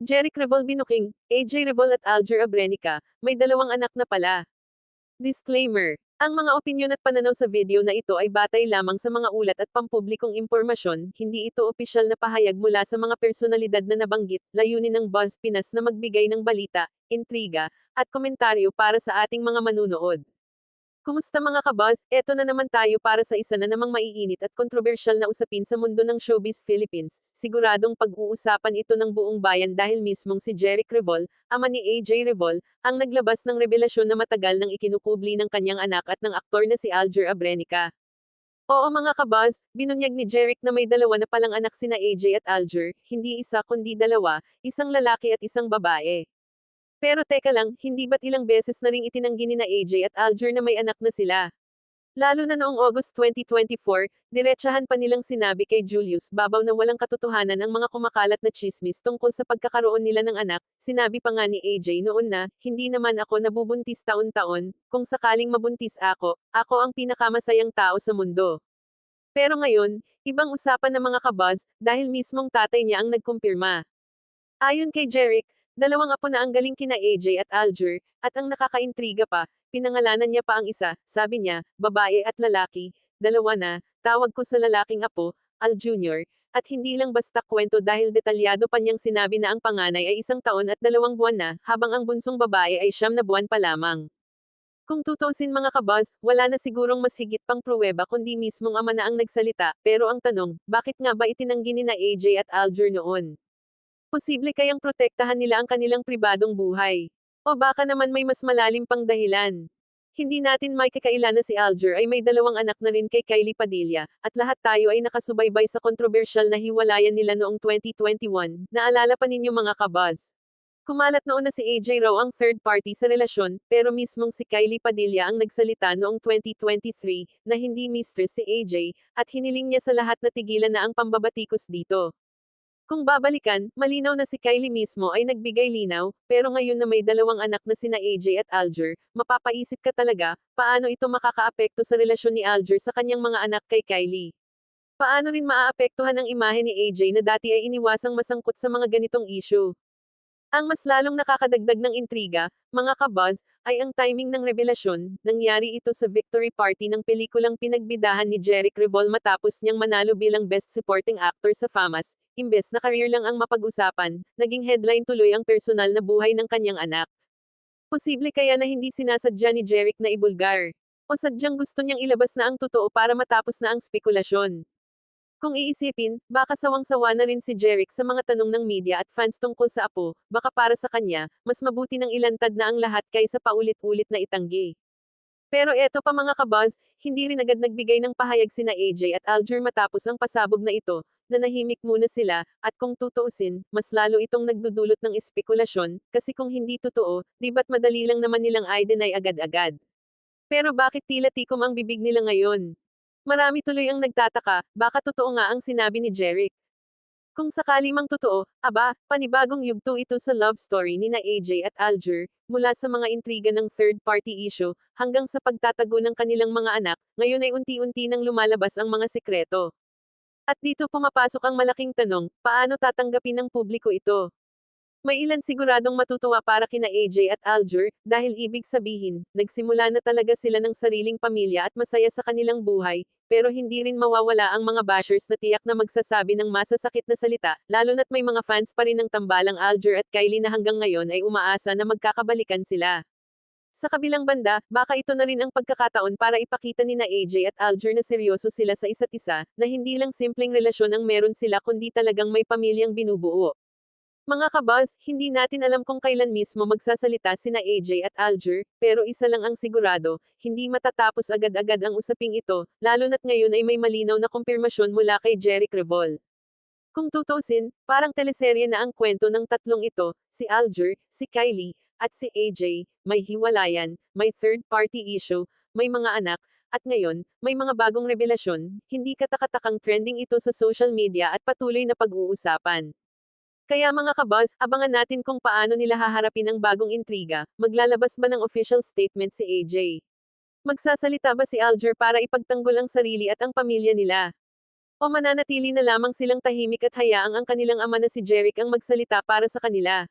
Jeric Revol Binuking, AJ Revol at Alger Abrenica, may dalawang anak na pala. Disclaimer. Ang mga opinyon at pananaw sa video na ito ay batay lamang sa mga ulat at pampublikong impormasyon, hindi ito opisyal na pahayag mula sa mga personalidad na nabanggit, layunin ng Buzz Pinas na magbigay ng balita, intriga, at komentaryo para sa ating mga manunood. Kumusta mga kabaz? Eto na naman tayo para sa isa na namang maiinit at kontrobersyal na usapin sa mundo ng showbiz Philippines. Siguradong pag-uusapan ito ng buong bayan dahil mismong si Jeric Revol, ama ni AJ Revol, ang naglabas ng revelasyon na matagal nang ikinukubli ng kanyang anak at ng aktor na si Alger Abrenica. Oo mga kabaz, binunyag ni Jeric na may dalawa na palang anak sina AJ at Alger, hindi isa kundi dalawa, isang lalaki at isang babae. Pero teka lang, hindi ba't ilang beses na ring itinanggi ni na AJ at Alger na may anak na sila? Lalo na noong August 2024, diretsahan pa nilang sinabi kay Julius Babaw na walang katotohanan ang mga kumakalat na chismis tungkol sa pagkakaroon nila ng anak, sinabi pa nga ni AJ noon na, hindi naman ako nabubuntis taon-taon, kung sakaling mabuntis ako, ako ang pinakamasayang tao sa mundo. Pero ngayon, ibang usapan ng mga kabaz, dahil mismong tatay niya ang nagkumpirma. Ayon kay Jeric, Dalawang apo na ang galing kina AJ at Alger, at ang nakakaintriga pa, pinangalanan niya pa ang isa, sabi niya, babae at lalaki, dalawa na, tawag ko sa lalaking apo, Al Jr., at hindi lang basta kwento dahil detalyado pa niyang sinabi na ang panganay ay isang taon at dalawang buwan na, habang ang bunsong babae ay siyam na buwan pa lamang. Kung tutusin mga kabaz, wala na sigurong mas higit pang pruweba kundi mismong ama na ang nagsalita, pero ang tanong, bakit nga ba itinanggi ni na AJ at Alger noon? Posible kayang protektahan nila ang kanilang pribadong buhay. O baka naman may mas malalim pang dahilan. Hindi natin may kakaila na si Alger ay may dalawang anak na rin kay Kylie Padilla, at lahat tayo ay nakasubaybay sa kontrobersyal na hiwalayan nila noong 2021, naalala pa ninyo mga kabaz. Kumalat noon na si AJ raw ang third party sa relasyon, pero mismong si Kylie Padilla ang nagsalita noong 2023, na hindi mistress si AJ, at hiniling niya sa lahat na tigilan na ang pambabatikos dito. Kung babalikan, malinaw na si Kylie mismo ay nagbigay linaw, pero ngayon na may dalawang anak na sina AJ at Alger, mapapaisip ka talaga, paano ito makakaapekto sa relasyon ni Alger sa kanyang mga anak kay Kylie. Paano rin maaapektuhan ang imahe ni AJ na dati ay iniwasang masangkot sa mga ganitong issue. Ang mas lalong nakakadagdag ng intriga, mga kabuzz, ay ang timing ng revelasyon, nangyari ito sa victory party ng pelikulang pinagbidahan ni Jeric Revol matapos niyang manalo bilang Best Supporting Actor sa FAMAS, imbes na career lang ang mapag-usapan, naging headline tuloy ang personal na buhay ng kanyang anak. Posible kaya na hindi sinasadya ni Jeric na ibulgar. O sadyang gusto niyang ilabas na ang totoo para matapos na ang spekulasyon. Kung iisipin, baka sawang-sawa na rin si Jeric sa mga tanong ng media at fans tungkol sa apo, baka para sa kanya, mas mabuti ng ilantad na ang lahat kaysa paulit-ulit na itanggi. Pero eto pa mga kabuzz, hindi rin agad nagbigay ng pahayag sina AJ at Alger matapos ang pasabog na ito, na nahimik muna sila, at kung tutuusin, mas lalo itong nagdudulot ng espekulasyon, kasi kung hindi totoo, di ba't madali lang naman nilang i-deny agad-agad. Pero bakit tila tikom ang bibig nila ngayon? Marami tuloy ang nagtataka, baka totoo nga ang sinabi ni Jeric. Kung sakali mang totoo, aba, panibagong yugto ito sa love story ni na AJ at Alger, mula sa mga intriga ng third-party issue, hanggang sa pagtatago ng kanilang mga anak, ngayon ay unti-unti nang lumalabas ang mga sekreto. At dito pumapasok ang malaking tanong, paano tatanggapin ng publiko ito? May ilan siguradong matutuwa para kina AJ at Alger, dahil ibig sabihin, nagsimula na talaga sila ng sariling pamilya at masaya sa kanilang buhay, pero hindi rin mawawala ang mga bashers na tiyak na magsasabi ng masasakit na salita, lalo na't may mga fans pa rin ng tambalang Alger at Kylie na hanggang ngayon ay umaasa na magkakabalikan sila. Sa kabilang banda, baka ito na rin ang pagkakataon para ipakita ni na AJ at Alger na seryoso sila sa isa't isa, na hindi lang simpleng relasyon ang meron sila kundi talagang may pamilyang binubuo. Mga kabuzz, hindi natin alam kung kailan mismo magsasalita sina AJ at Alger, pero isa lang ang sigurado, hindi matatapos agad-agad ang usaping ito, lalo na't ngayon ay may malinaw na kumpirmasyon mula kay Jeric Revol. Kung tutusin, parang teleserye na ang kwento ng tatlong ito, si Alger, si Kylie, at si AJ, may hiwalayan, may third-party issue, may mga anak, at ngayon, may mga bagong revelasyon, hindi katakatakang trending ito sa social media at patuloy na pag-uusapan. Kaya mga kabuzz, abangan natin kung paano nila haharapin ang bagong intriga, maglalabas ba ng official statement si AJ? Magsasalita ba si Alger para ipagtanggol ang sarili at ang pamilya nila? O mananatili na lamang silang tahimik at hayaang ang kanilang ama na si Jeric ang magsalita para sa kanila?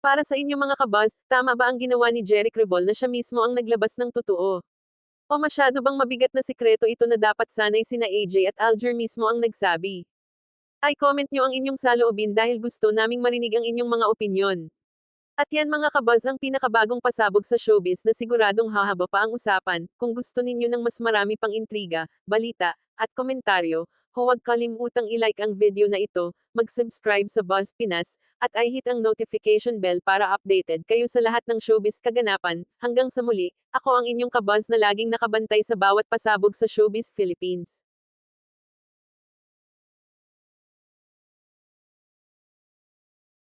Para sa inyo mga kabaz, tama ba ang ginawa ni Jeric Revol na siya mismo ang naglabas ng totoo? O masyado bang mabigat na sikreto ito na dapat sanay sina AJ at Alger mismo ang nagsabi? Ay comment nyo ang inyong saloobin dahil gusto naming marinig ang inyong mga opinyon. At yan mga kabaz ang pinakabagong pasabog sa showbiz na siguradong hahaba pa ang usapan, kung gusto ninyo ng mas marami pang intriga, balita, at komentaryo, huwag kalimutang i-like ang video na ito, mag-subscribe sa Buzz Pinas, at i-hit ang notification bell para updated kayo sa lahat ng showbiz kaganapan. Hanggang sa muli, ako ang inyong kabaz na laging nakabantay sa bawat pasabog sa Showbiz Philippines.